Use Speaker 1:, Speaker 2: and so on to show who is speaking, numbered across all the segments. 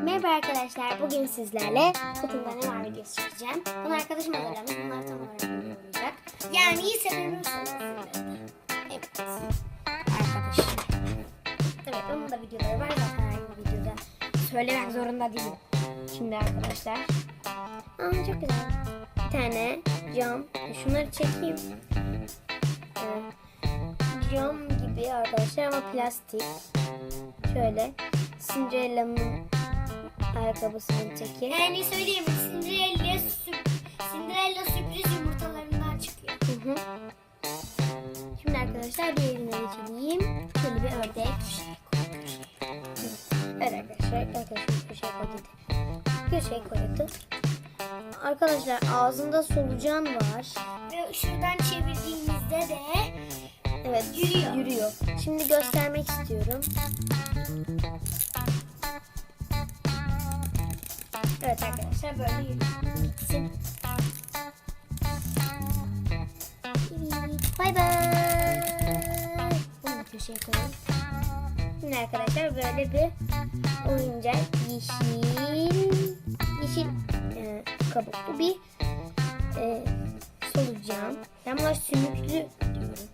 Speaker 1: Merhaba arkadaşlar. Bugün sizlerle kutumda ne var videosu çekeceğim. Bunu arkadaşım hazırlamış. Bunlar tam olarak olacak. Yani iyi seviyorsanız Evet. Arkadaşım. Evet onun da videoları var zaten aynı videoda. Söylemek zorunda değilim. Şimdi arkadaşlar. Aa çok güzel. Bir tane cam. Şunları çekeyim. Evet. Cam gibi arkadaşlar ama plastik. Şöyle Cinderella'nın ayakkabısının teki.
Speaker 2: Yani söyleyeyim Cinderella, sürp Cinderella sürpriz yumurtalarından çıkıyor.
Speaker 1: Hı hı. Şimdi arkadaşlar diğerine geçeyim. Şöyle bir ördek. Evet arkadaşlar arkadaşım köşeye koydu. Köşeye koydu. Arkadaşlar ağzında solucan var.
Speaker 2: Ve şuradan çevirdiğimizde de
Speaker 1: Evet
Speaker 2: Yürüyor.
Speaker 1: yürüyor. Şimdi göstermek istiyorum. Evet arkadaşlar böyle. Gitsin. Bay bay. Bunu da köşeye koyalım. Şimdi arkadaşlar böyle bir oyuncak yeşil yeşil e, kabuklu bir e, solucan. Ben buna sümüklü diyorum.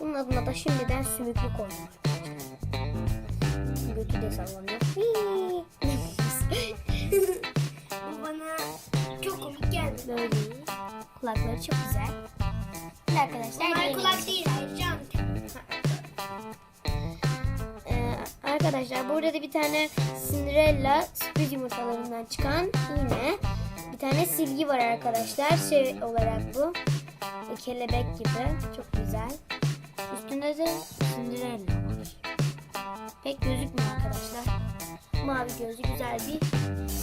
Speaker 1: Bunun adına da şimdiden sümüklü koydum. Götü de sallanıyor.
Speaker 2: Geldi.
Speaker 1: Böyle. Kulakları çok güzel. Şimdi arkadaşlar
Speaker 2: Bunlar kulak değil ayrıca
Speaker 1: Ee, arkadaşlar burada da bir tane Cinderella sürpriz yumurtalarından çıkan yine bir tane silgi var arkadaşlar. Şey olarak bu. E, kelebek gibi. Çok güzel. Üstünde de Cinderella var. Pek gözükmüyor arkadaşlar. Mavi gözlü güzel bir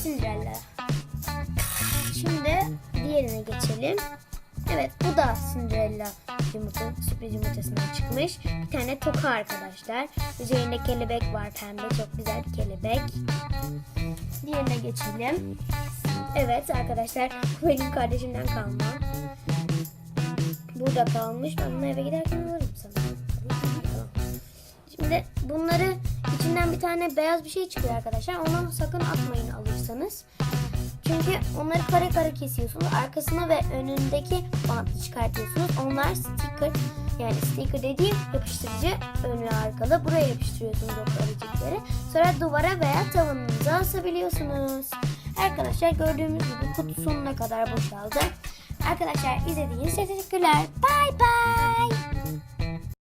Speaker 1: Cinderella. Şimdi diğerine geçelim. Evet bu da Cinderella yumurta, sürpriz yumurtasından çıkmış. Bir tane toka arkadaşlar. Üzerinde kelebek var pembe. Çok güzel bir kelebek. Diğerine geçelim. Evet arkadaşlar benim kardeşimden kalma. Burada kalmış. Ben bunu eve giderken alırım. Tamam. Şimdi bunları içinden bir tane beyaz bir şey çıkıyor arkadaşlar. Onu sakın atmayın alırsanız. Çünkü onları kare kare kesiyorsunuz. Arkasına ve önündeki bantı çıkartıyorsunuz. Onlar sticker yani sticker dediğim yapıştırıcı önlü arkalı. Buraya yapıştırıyorsunuz o paracıkları. Sonra duvara veya tavanınıza asabiliyorsunuz. Arkadaşlar gördüğümüz gibi kutu sonuna kadar boşaldı. Arkadaşlar izlediğiniz için teşekkürler. Bye bye.